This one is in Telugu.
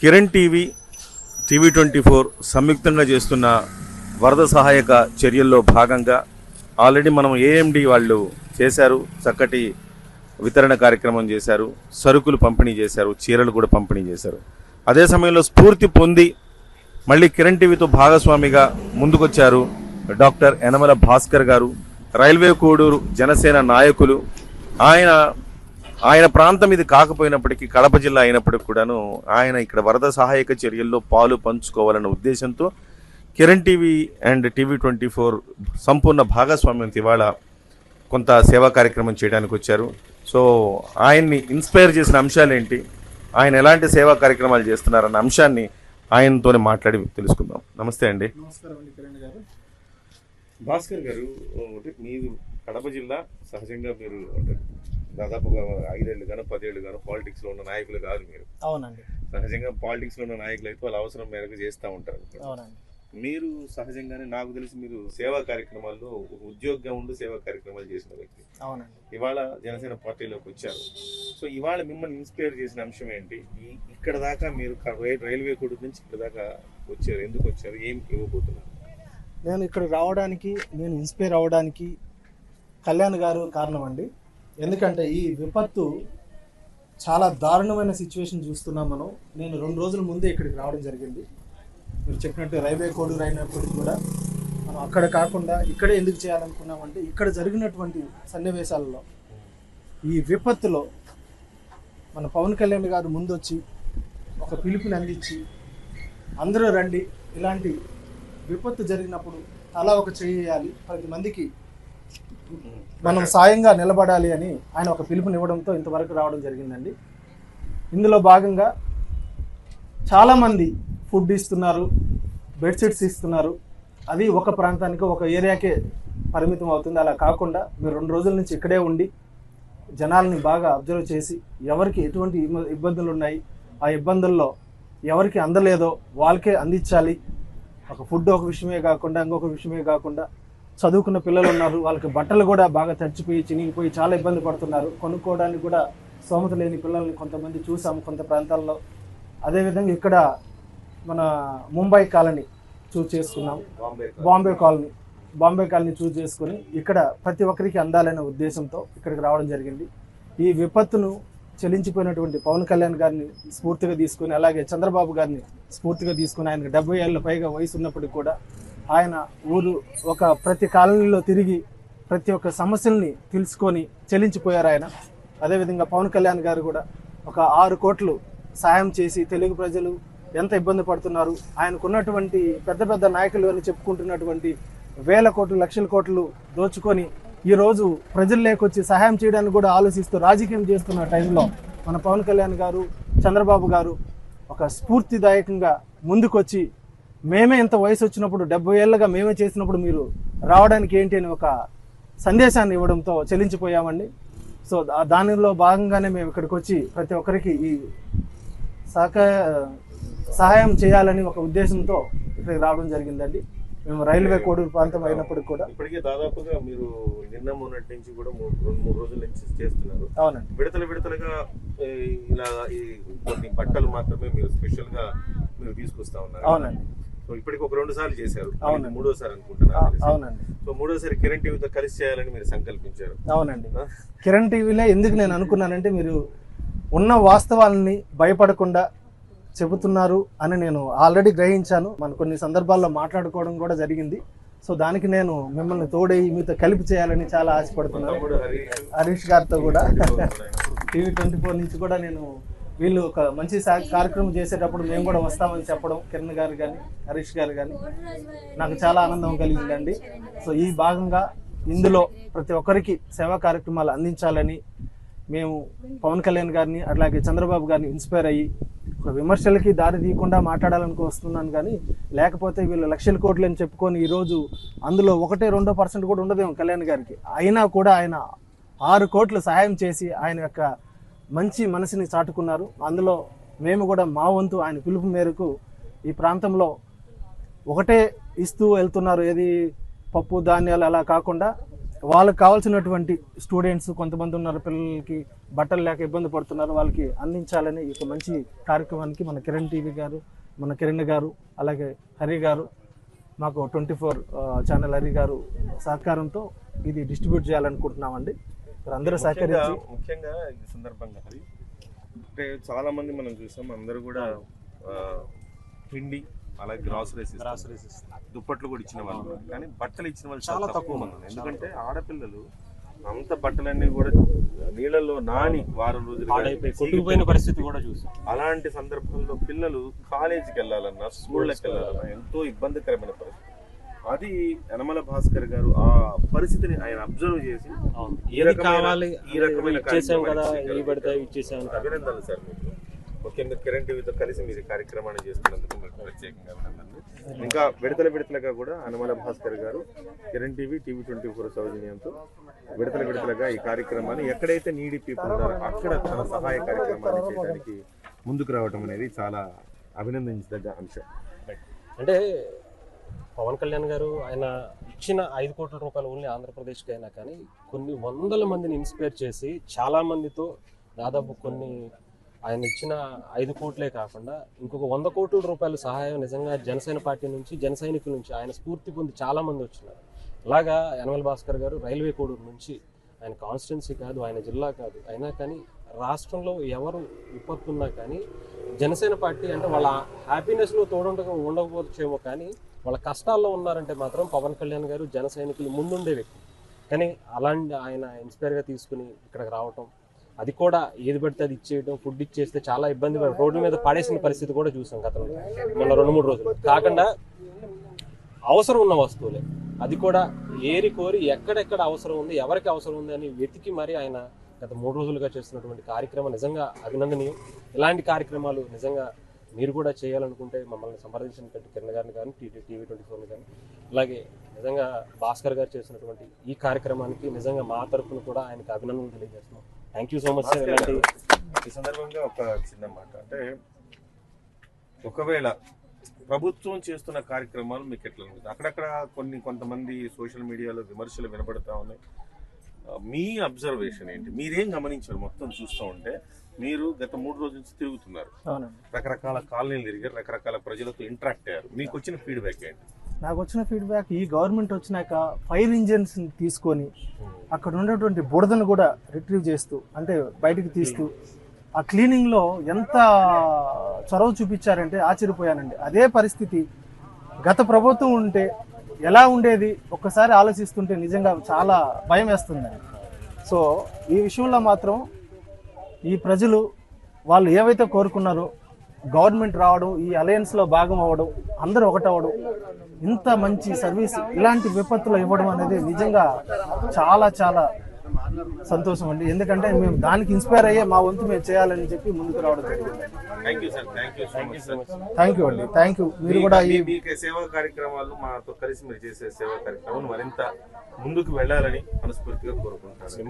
Kiran TV TV twenty four సంయుక్తంగా చేస్తున్న వరద సహాయక చర్యల్లో భాగంగా ఆల్రెడీ మనం ఏఎండి వాళ్ళు చేశారు చక్కటి వితరణ కార్యక్రమం చేశారు సరుకులు పంపిణీ చేశారు చీరలు కూడా పంపిణీ చేశారు. అదే సమయంలో స్ఫూర్తి పొంది మళ్ళీ కిరణ్ టీవీతో భాగస్వామిగా ముందుకొచ్చారు డాక్టర్ యనమల భాస్కర్ గారు రైల్వే కోడూరు జనసేన నాయకులు. ఆయన ఆయన ప్రాంతం ఇది కాకపోయినప్పటికీ కడప జిల్లా అయినప్పటికీ కూడాను ఆయన ఇక్కడ వరద సహాయక చర్యల్లో పాలు పంచుకోవాలన్న ఉద్దేశంతో Kiran TV and TV twenty four సంపూర్ణ భాగస్వామ్యంతో ఇవాళ కొంత సేవా కార్యక్రమం చేయడానికి వచ్చారు. సో ఆయన్ని ఇన్స్పైర్ చేసిన అంశాలు ఏంటి ఆయన ఎలాంటి సేవా కార్యక్రమాలు చేస్తున్నారన్న అంశాన్ని ఆయనతోనే మాట్లాడి తెలుసుకుందాం. నమస్తే అండి. నమస్కారం అండి కిరణ్ గారు. భాస్కర్ గారు మీది కడప జిల్లా సహజంగా మీరు దాదాపుగా ఐదేళ్ళు గాను పదేళ్ళు గాను పాలిటిక్స్లో ఉన్న నాయకులు కాదు మీరు. అవునండి. సహజంగా పాలిటిక్స్లో ఉన్న నాయకులు అయితే వాళ్ళ అవసరం మేరకు చేస్తూ ఉంటారు. అవునండి. మీరు సహజంగానే నాకు తెలిసి మీరు సేవా కార్యక్రమాల్లో ఉద్యోగంగా ఉండి సేవా కార్యక్రమాలు చేసిన వ్యక్తి. అవునండి. ఇవాళ జనసేన పార్టీలోకి వచ్చారు. సో ఇవాళ మిమ్మల్ని ఇన్స్పైర్ చేసిన అంశం ఏంటి? ఇక్కడ దాకా మీరు రైల్వే కోడ్ నుంచి ఇక్కడ దాకా వచ్చారు. ఎందుకు వచ్చారు? ఏం ఇవ్వబోతున్నారు? నేను ఇక్కడ రావడానికి నేను ఇన్స్పైర్ అవ్వడానికి కళ్యాణ్ గారు కారణం అండి ఎందుకంటే ఈ విపత్తు చాలా దారుణమైన సిచ్యువేషన్ చూస్తున్నాం మనం. నేను రెండు రోజుల ముందే ఇక్కడికి రావడం జరిగింది. మీరు చెప్పినట్టు రైల్వే కోడూరు అయినప్పటికీ కూడా మనం అక్కడ కాకుండా ఇక్కడే ఎందుకు చేయాలనుకున్నామంటే ఇక్కడ జరిగినటువంటి సన్నివేశాలలో ఈ విపత్తులో మన పవన్ కళ్యాణ్ గారు ముందొచ్చి ఒక పిలుపుని అందించి అందరూ రండి. ఇలాంటి విపత్తు జరిగినప్పుడు తలా ఒక చేయాలి పది మందికి మనం సాయంగా నిలబడాలి అని ఆయన ఒక పిలుపునివ్వడంతో ఇంతవరకు రావడం జరిగిందండి. ఇందులో భాగంగా చాలామంది ఫుడ్ ఇస్తున్నారు బెడ్షీట్స్ ఇస్తున్నారు. అది ఒక ప్రాంతానికి ఒక ఏరియాకే పరిమితం అవుతుంది. అలా కాకుండా మీరు రెండు రోజుల నుంచి ఇక్కడే ఉండి జనాల్ని బాగా అబ్జర్వ్ చేసి ఎవరికి ఎటువంటి ఇబ్బందులు ఉన్నాయి ఆ ఇబ్బందుల్లో ఎవరికి అందలేదో వాళ్ళకే అందించాలి. ఒక ఫుడ్ ఒక విషయమే కాకుండా ఇంకొక విషయమే కాకుండా చదువుకున్న పిల్లలు ఉన్నారు వాళ్ళకి బట్టలు కూడా బాగా తడిచిపోయి చినిగిపోయి చాలా ఇబ్బంది పడుతున్నారు. కొనుక్కోవడానికి కూడా స్తోమత లేని పిల్లల్ని కొంతమంది చూసాము కొంత ప్రాంతాల్లో. అదేవిధంగా ఇక్కడ మన ముంబై కాలనీ చూస్ చేసుకున్నాం. బాంబే కాలనీ. బాంబే కాలనీ. చూస్ చేసుకొని ఇక్కడ ప్రతి ఒక్కరికి అందాలనే ఉద్దేశంతో ఇక్కడికి రావడం జరిగింది. ఈ విపత్తును చెలించిపోయినటువంటి పవన్ కళ్యాణ్ గారిని స్ఫూర్తిగా తీసుకొని అలాగే చంద్రబాబు గారిని స్ఫూర్తిగా తీసుకొని ఆయనకు డెబ్బై ఏళ్ళ పైగా వయసు ఉన్నప్పటికీ కూడా ఆయన ఊరు ఒక ప్రతి కాలనీలో తిరిగి ప్రతి ఒక్క సమస్యల్ని తెలుసుకొని చెల్లించిపోయారు ఆయన. అదేవిధంగా పవన్ కళ్యాణ్ గారు కూడా ఒక ఆరు కోట్లు సాయం చేసి తెలుగు ప్రజలు ఎంత ఇబ్బంది పడుతున్నారు ఆయనకున్నటువంటి పెద్ద పెద్ద నాయకులు అని చెప్పుకుంటున్నటువంటి వేల కోట్లు లక్షల కోట్లు దోచుకొని ఈరోజు ప్రజలు లేకొచ్చి సహాయం చేయడానికి కూడా ఆలోచిస్తూ రాజకీయం చేస్తున్న టైంలో మన పవన్ కళ్యాణ్ గారు చంద్రబాబు గారు ఒక స్ఫూర్తిదాయకంగా ముందుకొచ్చి మేమే ఇంత వయసు వచ్చినప్పుడు డెబ్బై ఏళ్ళగా మేమే చేసినప్పుడు మీరు రావడానికి ఏంటి అని ఒక సందేశాన్ని ఇవ్వడంతో చెల్లించిపోయామండి. సో దానిలో భాగంగానే మేము ఇక్కడికి వచ్చి ప్రతి ఒక్కరికి ఈ సహక సహాయం చేయాలని ఒక ఉద్దేశంతో ఇక్కడికి రావడం జరిగిందండి. మేము రైల్వే కోడూరు ప్రాంతం అయినప్పటికీ కూడా. ఇప్పటికే దాదాపుగా మీరు నిన్న మొన్నటి నుంచి కూడా మూడు రెండు మూడు రోజుల నుంచి చేస్తున్నారు. అవునండి. విడతల విడతలుగా ఇలా ఈ కొన్ని బట్టలు మాత్రమే మీరు స్పెషల్గా మీరు తీసుకొస్తా ఉన్నారు. అవునండి. సో ఇప్పటికి ఒక రెండు సార్లు చేశారు. అవునండి. మూడోసారి అనుకుంటున్నారు అవు- అవునండి. సో మూడోసారి కిరణ్ టీవీతో కలిసి చేయాలని మీరు సంకల్పించారు. అవునండి. కిరణ్ టీవీలో ఎందుకు నేను అనుకున్నానంటే మీరు ఉన్న వాస్తవాలని భయపడకుండా చెబుతున్నారు అని నేను ఆల్రెడీ గ్రహించాను. మన కొన్ని సందర్భాల్లో మాట్లాడుకోవడం కూడా జరిగింది. సో దానికి నేను మిమ్మల్ని తోడై మీతో కలిపి చేయాలని చాలా ఆశపడుతున్నాను. హరీష్ గారితో కూడా. టీవీ ట్వంటీ ఫోర్ నుంచి కూడా నేను వీళ్ళు ఒక మంచి సా- కార్యక్రమం చేసేటప్పుడు మేము కూడా వస్తామని చెప్పడం కిరణ్ గారు కానీ హరీష్ గారు కానీ నాకు చాలా ఆనందం కలిగిందండి. సో ఈ భాగంగా ఇందులో ప్రతి ఒక్కరికి సేవా కార్యక్రమాలు అందించాలని మేము పవన్ కళ్యాణ్ గారిని అట్లాగే చంద్రబాబు గారిని ఇన్స్పైర్ అయ్యి ఒక విమర్శలకి దారి తీయకుండా మాట్లాడాలని వస్తున్నాను కానీ లేకపోతే వీళ్ళు లక్షల కోట్లు అని చెప్పుకొని ఈరోజు అందులో ఒకటే రెండో పర్సెంట్ కూడా ఉండదేమో కళ్యాణ్ గారికి. అయినా కూడా ఆయన ఆరు కోట్లు సహాయం చేసి ఆయన యొక్క మంచి మనసుని చాటుకున్నారు. అందులో మేము కూడా మా వంతు ఆయన పిలుపు మేరకు ఈ ప్రాంతంలో ఒకటే ఇస్తూ వెళ్తున్నారు. ఏది పప్పు ధాన్యాలు అలా కాకుండా వాళ్ళకి కావాల్సినటువంటి స్టూడెంట్స్ కొంతమంది ఉన్నారు పిల్లలకి బట్టలు లేక ఇబ్బంది పడుతున్నారు. వాళ్ళకి అందించాలని ఈ ఒక మంచి కార్యక్రమానికి మన కిరణ్ టీవీ గారు మన కిరణ్ గారు అలాగే హరి గారు మాకు ట్వంటీ ఫోర్ ఛానల్ హరి గారు సహకారంతో ఇది డిస్ట్రిబ్యూట్ చేయాలనుకుంటున్నామండి. అందరూ సహకరించి ముఖ్యంగా- ఈ సందర్భంగా అంటే చాలా మంది మనం చూసాం అందరూ కూడా పిండి అలాగే గ్రాసరీస్ దుప్పట్లు కూడా ఇచ్చిన వాళ్ళు. కానీ బట్టలు ఇచ్చిన వాళ్ళు చాలా తక్కువ మంది. ఎందుకంటే ఆడపిల్లలు అంత బట్టలన్నీ కూడా నీళ్ళలో నాని వారం రోజులు పరిస్థితి కూడా చూసాం. అలాంటి సందర్భంలో పిల్లలు కాలేజీకి వెళ్ళాలన్నా స్కూళ్ళకి వెళ్ళాలన్నా ఎంతో ఇబ్బందికరమైన పరిస్థితి. అది యనమల భాస్కర్ గారు ఆ పరిస్థితిని ఆయన అబ్జర్వ్ చేసి ఏది కావాలి ఈ రకమైన ఇచ్చేసాం కదా కార్యక్రమాన్ని ఏ పడితే అవి ఇచ్చేసాం అభినందనలు సార్ మీకు. ముఖ్యంగా కిరణ్ టీవీతో కలిసి మీరు కార్యక్రమాన్ని చేస్తున్నందుకు మీకు ప్రత్యేకంగా అభినందనలు. ఇంకా విడతల విడతలుగా కూడా హనుమల భాస్కర్ గారు Kiran TV TV twenty four సౌజన్యంతో విడతల విడతలుగా ఈ కార్యక్రమాన్ని ఎక్కడైతే నీడి పీపుల్ ఉన్నారో అక్కడ తన సహాయ కార్యక్రమాన్ని చేయడానికి ముందుకు రావడం అనేది చాలా అభినందించదగ్గ అంశం. అంటే పవన్ కళ్యాణ్ గారు ఆయన ఇచ్చిన ఐదు కోట్ల రూపాయలు ఓన్లీ ఆంధ్రప్రదేశ్కి అయినా కానీ కొన్ని వందల మందిని ఇన్స్పైర్ చేసి చాలా మందితో దాదాపు కొన్ని ఆయన ఇచ్చిన ఐదు కోట్లే కాకుండా ఇంకొక వంద కోట్ల రూపాయల సహాయం నిజంగా జనసేన పార్టీ నుంచి జన సైనికుల నుంచి ఆయన స్ఫూర్తి పొంది చాలా మంది వచ్చినారు. అలాగా యనమల భాస్కర్ గారు రైల్వే కోడూరు నుంచి ఆయన కాన్స్టిట్యున్సీ కాదు ఆయన జిల్లా కాదు అయినా కానీ రాష్ట్రంలో ఎవరు విపత్తు ఉన్నా కానీ జనసేన పార్టీ అంటే వాళ్ళ హ్యాపీనెస్లో తోడుండగా ఉండకపోవచ్చేమో కానీ వాళ్ళ కష్టాల్లో ఉన్నారంటే మాత్రం పవన్ కళ్యాణ్ గారు జన సైనికులు ముందుండే వ్యక్తి. కానీ అలాంటి ఆయన ఇన్స్పైర్గా తీసుకుని ఇక్కడికి రావటం అది కూడా ఏది పడితే అది ఇచ్చేయడం ఫుడ్ ఇచ్చేస్తే చాలా ఇబ్బంది పడి రోడ్ల మీద పడేసిన పరిస్థితి కూడా చూసాం గతంలో మొన్న రెండు మూడు రోజులు. కాకుండా అవసరం ఉన్న వస్తువులే. అది కూడా ఏరి కోరి ఎక్కడెక్కడ అవసరం ఉంది ఎవరికి అవసరం ఉంది అని వెతికి మరి ఆయన గత మూడు రోజులుగా చేస్తున్నటువంటి కార్యక్రమం నిజంగా అభినందనీయం. ఇలాంటి కార్యక్రమాలు నిజంగా మీరు కూడా చేయాలనుకుంటే మమ్మల్ని సంప్రదించినటువంటి కిరణ్ గారిని కానీ టీవీ టీవీ ట్వంటీ ఫోర్ని కానీ అలాగే నిజంగా భాస్కర్ గారు చేసినటువంటి ఈ కార్యక్రమానికి నిజంగా మా తరఫున కూడా ఆయనకి అభినందనలు తెలియజేస్తున్నాం. Thank you so much sir ఇలాంటి ఈ సందర్భంగా ఒక చిన్న మాట. అంటే ఒకవేళ ప్రభుత్వం చేస్తున్న కార్యక్రమాలు మీకు ఎట్లా ఉంటుంది అక్కడక్కడ కొన్ని కొంతమంది సోషల్ మీడియాలో విమర్శలు వినబడతా ఉన్నాయి. మీ అబ్జర్వేషన్ ఏంటి? మీరేం గమనించారు మొత్తం చూస్తూ ఉంటే? మీరు గత మూడు రోజుల నుంచి తిరుగుతున్నారు. రకరకాల కాలనీలు తిరిగారు రకరకాల ప్రజలతో ఇంటరాక్ట్ అయ్యారు. మీకు వచ్చిన ఫీడ్బ్యాక్ ఏంటి? నాకు వచ్చిన ఫీడ్బ్యాక్ ఈ గవర్నమెంట్ వచ్చినాక ఫైర్ ఇంజిన్స్ తీసుకొని అక్కడ ఉన్నటువంటి బురదను కూడా రిట్రీవ్ చేస్తూ అంటే బయటికి తీస్తూ ఆ క్లీనింగ్లో ఎంత చొరవ చూపించారంటే ఆశ్చర్యపోయానండి. అదే పరిస్థితి గత ప్రభుత్వం ఉంటే ఎలా ఉండేది ఒక్కసారి ఆలోచిస్తుంటే నిజంగా చాలా భయం వేస్తుంది. సో ఈ విషయంలో మాత్రం ఈ ప్రజలు వాళ్ళు ఏవైతే కోరుకున్నారో గవర్నమెంట్ రావడం ఈ అలయన్స్లో భాగం అవ్వడం అందరూ ఒకటవ్వడం ఇంత మంచి సర్వీస్ ఇలాంటి విపత్తులు ఇవ్వడం అనేది నిజంగా చాలా చాలా సంతోషం అండి ఎందుకంటే మేము దానికి ఇన్స్పైర్ అయ్యే మా వంతు మేము చేయాలని చెప్పి ముందుకు రావడం జరిగింది. థ్యాంక్ యూ అండి. థ్యాంక్ యూ మీరు కూడా ఈ సేవా కార్యక్రమాలు మాతో కలిసి మీరు చేసే సేవా కార్యక్రమాలు మరింత ముందుకు వెళ్ళాలని మనస్ఫూర్తిగా కోరుకుంటున్నాను.